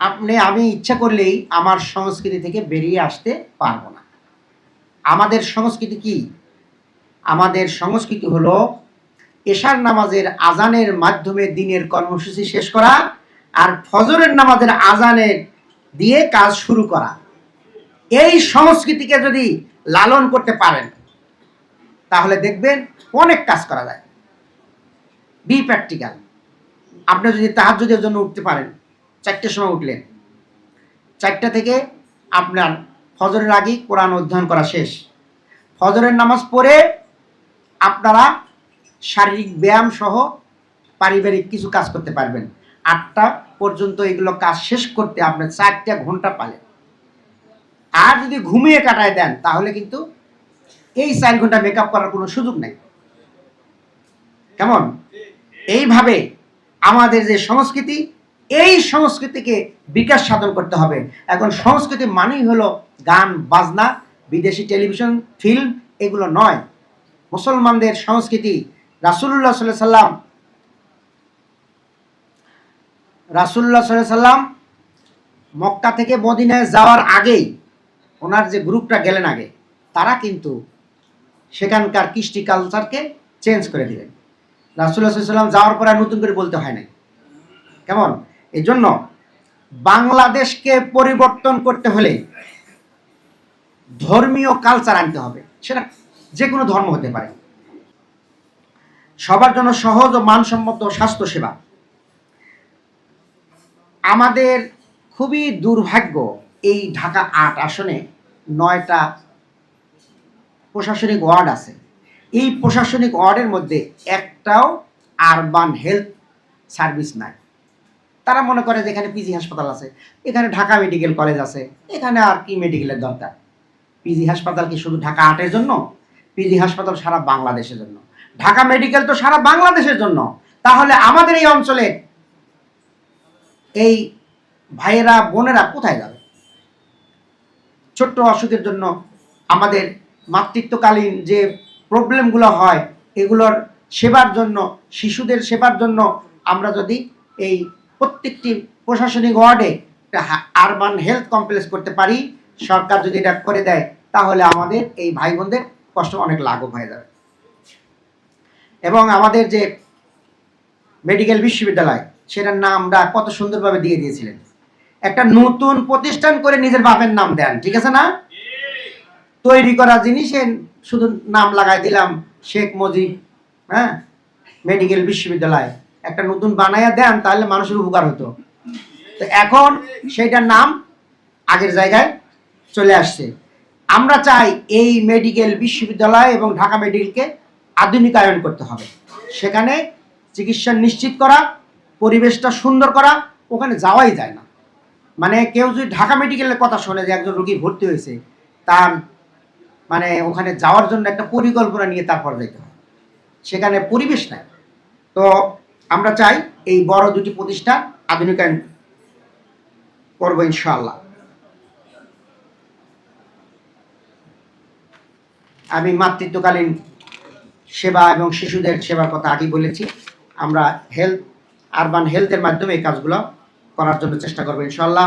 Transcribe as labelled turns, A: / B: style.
A: আপনি, আমি ইচ্ছা করলেই আমার সংস্কৃতি থেকে বেরিয়ে আসতে পারব না। আমাদের সংস্কৃতি কি? আমাদের সংস্কৃতি হলো এশার নামাজের আজানের মাধ্যমে দিনের কর্মসূচি শেষ করা আর ফজরের নামাজের আজানের দিয়ে কাজ শুরু করা। এই সংস্কৃতিকে যদি লালন করতে পারেন, তাহলে দেখবেন অনেক কাজ করা যায়। বি প্র্যাকটিক্যাল আপনি যদি তাহাজ্জুদের জন্য উঠতে পারেন চারটের সময় উঠলেন। চারটা থেকে আপনার ফজরের আগেই কোরআন অধ্যয়ন করা শেষ। ফজরের নামাজ পড়ে আপনারা শারীরিক ব্যায়াম সহ পারিবারিক কিছু কাজ করতে পারবেন। আটটা পর্যন্ত এগুলো কাজ শেষ করতে আপনার চারটা ঘণ্টা পালেন। আর যদি ঘুমিয়ে কাটায় দেন, তাহলে কিন্তু এই চার ঘণ্টা মেকআপ করার কোনো সুযোগ নেই। কেমন? এইভাবে আমাদের যে সংস্কৃতি এই সংস্কৃতিকে বিকাশ সাধন করতে হবে। এখন সংস্কৃতি মানেই হলো গান, বাজনা, বিদেশি টেলিভিশন, ফিল্ম, এগুলো নয়। মুসলমানদের সংস্কৃতি রাসুল্লাহ সাল্লাহ সাল্লাম রাসুল্লাহ সাল্লাহ সাল্লাম মক্কা থেকে মদিনায় যাওয়ার আগেই ওনার যে গ্রুপটা গেলেন আগে, তারা কিন্তু সেখানকার কৃষ্টি কালচারকে চেঞ্জ করে দিলেন। রাসুল্লাহ সাল্লাম যাওয়ার পর আর নতুন করে বলতে হয় নাই। কেমন? এই জন্য বাংলাদেশকে পরিবর্তন করতে হলে ধর্মীয় কালচার আনতে হবে। সেটা যে কোনো ধর্ম হতে পারে। সবার জন্য সহজ ও মানসম্মত স্বাস্থ্যসেবা। আমাদের খুবই দুর্ভাগ্য এই ঢাকা আট আসনে নয়টা প্রশাসনিক ওয়ার্ড আছে। এই প্রশাসনিক ওয়ার্ডের মধ্যে একটাও আরবান হেলথ সার্ভিস নাই। তারা মনে করে যে এখানে পিজি হাসপাতাল আছে, এখানে ঢাকা মেডিকেল কলেজ আছে, এখানে আর কি মেডিকেলের দরকার? পিজি হাসপাতাল কি শুধু ঢাকা আটের জন্য? পিজি হাসপাতাল সারা বাংলাদেশের জন্য। ঢাকা মেডিকেল তো সারা বাংলাদেশের জন্য। তাহলে আমাদের এই অঞ্চলে এই ভাইয়েরা, বোনেরা কোথায় যাবে? ছোট্ট অসুখের জন্য আমাদের মাতৃত্বকালীন যে প্রবলেমগুলো হয়, এগুলোর সেবার জন্য, শিশুদের সেবার জন্য আমরা যদি এই প্রত্যেকটি প্রশাসনিক ওয়ার্ডে আরবান হেলথ কমপ্লেক্স করতে পারি। সরকার যদি এটা করে দেয়, তাহলে আমাদের এই ভাই বোনদের কষ্ট অনেক লাঘব হয়ে যাবে। এবং আমাদের যে মেডিকেল বিশ্ববিদ্যালয়, সেটার নাম আমরা কত সুন্দরভাবে দিয়ে দিয়েছিলেন। একটা নতুন প্রতিষ্ঠান করে নিজের বাপের নাম দেন, ঠিক আছে না? তৈরি করা জিনিসের শুধু নাম লাগাই দিলাম শেখ মুজিব হ্যাঁ? মেডিকেল বিশ্ববিদ্যালয়। একটা নতুন বানাইয়া দেন, তাহলে মানুষের উপকার হতো। তো এখন সেইটার নাম আগের জায়গায় চলে আসছে। আমরা চাই এই মেডিকেল বিশ্ববিদ্যালয় এবং ঢাকা মেডিকেলকে আধুনিকায়ন করতে হবে। সেখানে চিকিৎসা নিশ্চিত করা, পরিবেশটা সুন্দর করা, ওখানে যাওয়াই যায় না। মানে কেউ যদি ঢাকা মেডিকেলের কথা শোনে যে একজন রোগী ভর্তি হয়েছে, তার মানে ওখানে যাওয়ার জন্য একটা পরিকল্পনা নিয়ে তারপর যেতে হয়। সেখানে পরিবেশ নাই। তো আমরা চাই এই বড় দুটি প্রতিষ্ঠান আধুনিকায়ন করব ইনশাল্লাহ আমি মাতৃত্বকালীন সেবা এবং শিশুদের সেবার কথা আগেই বলেছি। আমরা হেলথ আরবান হেলথের মাধ্যমে এই কাজগুলো করার জন্য চেষ্টা করব ইনশাআল্লাহ।